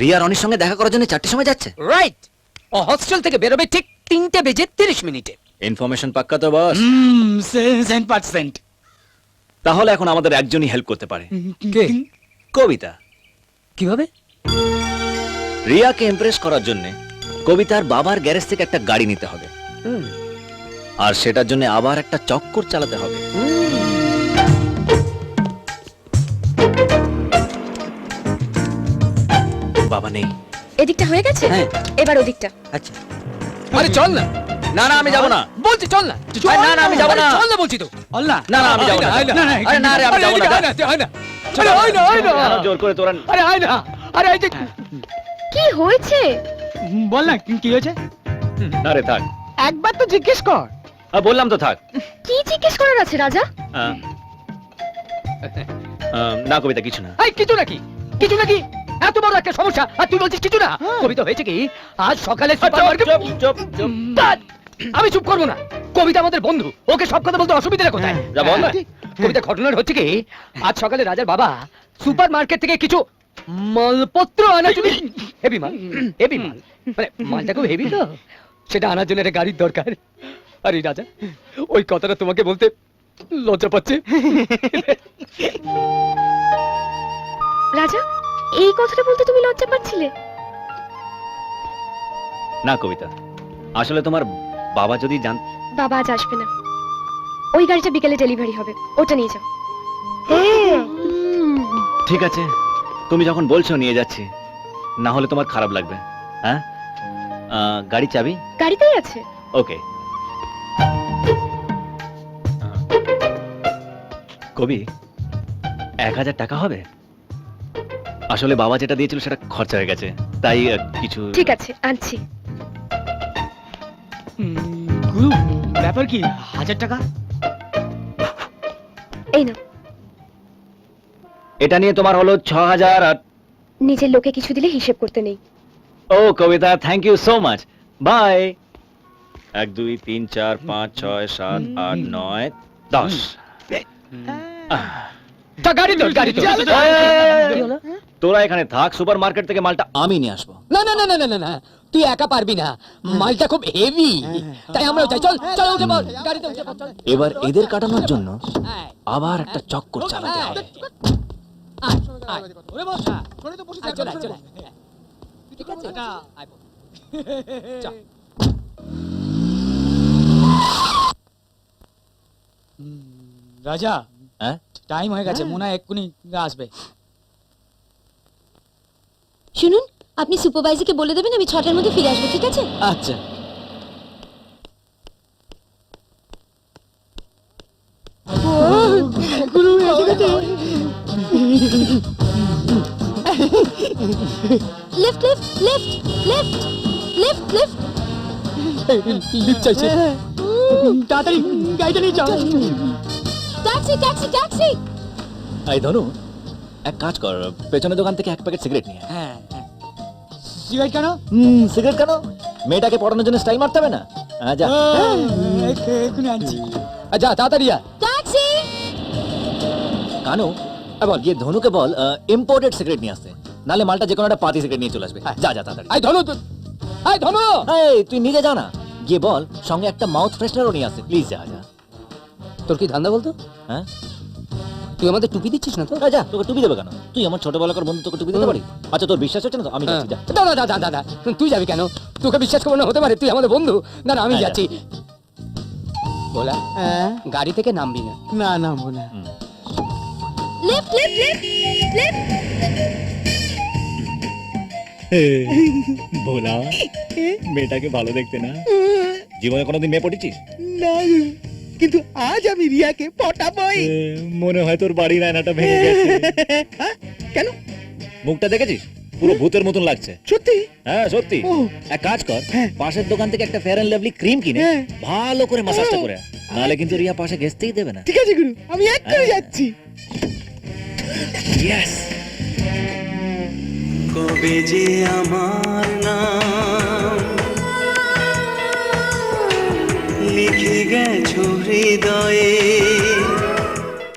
রিয়া রনির সঙ্গে দেখা করার জন্য চারটির সময় যাচ্ছে। রাইট ও হস্টেল থেকে বেরোবে ঠিক তিনটে বেজে তিরিশ মিনিটে। ইনফরমেশন পাক্কা তো বস সেন্ট পার্সেন্ট তাহলে এখন আমাদের একজনই হেল্প করতে পারে। কে? কবিতা। কীভাবে? রিয়াকে ইমপ্রেস করার জন্য কবিতার বাবার গ্যারেজ থেকে একটা গাড়ি নিতে হবে। আর সেটার জন্য আবার একটা চক্কর চালাতে হবে। বাবা নেই। এদিকটা হয়ে গেছে? হ্যাঁ। এবার ওদিকটা। আচ্ছা। আরে চল না। না না আমি যাব না। বলছি চল না। আরে না, না, আমি যাব আরে না। চল না বলছি তো। আল্লাহ না না আমি যাব না। না, না, আরে না রে আমি যাব না। আয় না, আয় না। আরে আয় না আয় না। জোর করে তোরা আরে আয় না আরে আয় যে কি হয়েছে? বল না কি- কি হয়েছে? না রে থাক। একবার তো জিজ্ঞেস কর। আ, বললাম তো থাক। কি জিজ্ঞেস করার আছে রাজা? না কবিতা কিছু না। এই কিছু নাকি? কিছু নাকি? এত বড় একটা সমস্যা আর তুই বলছিস কিছু না? কবিতা হয়েছে কি? আজ সকালে আমি চুপ করব না। কবিতা আমাদের বন্ধু। ওকে সব কথা বলতে অসুবিধা কোথায়? যা বল। না। কবিতা ঘটনার হচ্ছে কি আজ সকালে রাজার বাবা সুপার মার্কেট থেকে কিছু মালপত্র আনার জন্য হেভি মাল হেভি মাল। মানে মালটা খুব হেভি তো। সেটা আনার জন্য একটা গাড়ির দরকার। আরে রাজা ওই কথাটা তোমাকে বলতে লজ্জা পাচ্ছে। রাজা এই কথাটা বলতে তুমি লজ্জা পাচ্ছিলে? না কবিতা। আসলে তোমার বাবা যদি জান বাবা আজ আসবে না। ওই গাড়িটা বিকেলে ডেলিভারি হবে। ওটা নিয়ে যাও। ঠিক আছে। তুমি যখন বলছো নিয়ে যাচ্ছি। না হলে তোমার খারাপ লাগবে। হ্যাঁ? গাড়ি চাবি? গাড়িতেই আছে। ওকে। কবি এক হাজার টাকা হবে? আসলে বাবা যেটা দিয়েছিল সেটা খরচা হয়ে গেছে। তাই আহ, কিছু ঠিক আছে আনছি। গুরু ব্যাপার কি? হাজার টাকা? এই না এটা নিয়ে তোমার হলো ছ হাজার আর নিজের লোকে কিছু দিলে হিসেব করতে নেই। ও Kabita thank you so much bye এক দুই তিন চার পাঁচ ছয় সাত আট নয় দশ। গাড়ি তোল গাড়ি এই, তোরা এখানে থাক সুপার মার্কেট থেকে মালটা আমি নিয়ে আসব। না না না না না না তুই একা পারবি না। মালটা খুব হেভি তাই আমরা চাই চল চল উঠে পড় গাড়িতে উঠে চল। এবার এদের কাটানোর জন্য আবার একটা চক্কর চালাতে হবে। আয়, আয়। ওরে বস। আয়, চল, আয়, চল, আয়। ঠিক আছে? আয়, চল। রাজা হ্যাঁ? টাইম হয়ে গেছে মনে হয় এক্ষুনি আসবে। শুনুন আপনি সুপারভাইজারকে বলে দেবেন আমি ছটার মধ্যে ফিরে আসব ঠিক আছে? আচ্ছা। Lift lift lift lift lift lift lift চাইছে। তাড়াতাড়ি গাড়িটা নিয়ে চল ট্যাক্সি ট্যাক্সি ট্যাক্সি এই ধনু এক কাজ কর পেছনের দোকান থেকে এক প্যাকেট সিগারেট নিয়ে আয়। হ্যাঁ হ্যাঁ। সিগারেট কেন? হুম সিগারেট কেন? মেয়েটাকে পড়ানোর জন্য স্টাইল মারতে হবে না? হ্যাঁ যা। এখ- এক্ষুনি আনছি। আয়, যা তাড়াতাড়ি যা ট্যাক্সি কানু বল গিয়ে ধনুকে বল ইম্পোর্টেড সিগারেট নিয়ে আসতে। নালে মালটা যে কোনো একটা পাতি সিগারেট নিয়ে চলে আসবে। যা যা তাড়াতাড়ি। আয় ধনু তুই- আয় ধনু! এই তুই নিজে যা না। গিয়ে বল সঙ্গে একটা মাউথ ফ্রেশনারও নিয়ে আসতে। প্লিজ যা যা। তোর কি ধান্দা বলতো? হ্যাঁ? তুই আমাদের টুপি দিচ্ছিস না তো? যা তোকে টুপি দেবে কেন? তুই আমার ছোটবেলাকার বন্ধু তোকে টুপি দিতে পারি? আচ্ছা তোর বিশ্বাস হচ্ছে না তো? আমি হ্যাঁ। যাচ্ছি যা। দাদা দাদা দাদা তুই যাবি কেন? তোকে বিশ্বাস করব না হতে পারে তুই আমাদের বন্ধু। না না আমি হ্যাঁ, যাচ্ছি। বলা গাড়ি থেকে নামবি না। না নামবো না। লিফট লিফট লিফট লিফট ভোলা মেয়েটাকে ভালো দেখতে না? জীবনে কোনোদিন মেয়ে পড়েছিস না কিন্তু আজ আমি রিয়াকে পটাবই। মনে হয় তোর বাড়ির আয়নাটা ভেঙে গেছে। হ্যাঁ? কেন? মুখটা দেখেছিস? পুরো ভূতের মতন লাগছে। সত্যি? হ্যাঁ সত্যি। এক কাজ কর হ্যাঁ। পাশের দোকান থেকে একটা ফেয়ার অ্যান্ড লাভলি ক্রিম কিনে হ্যাঁ। ভালো করে মাসাজটা করে। নাহলে কিন্তু রিয়া পাশে ঘেসতেই দেবে না। ঠিক আছে গুরু আমি এক্ষুনি হ্যাঁ। যাচ্ছি। ইয়েস কবে যে আমার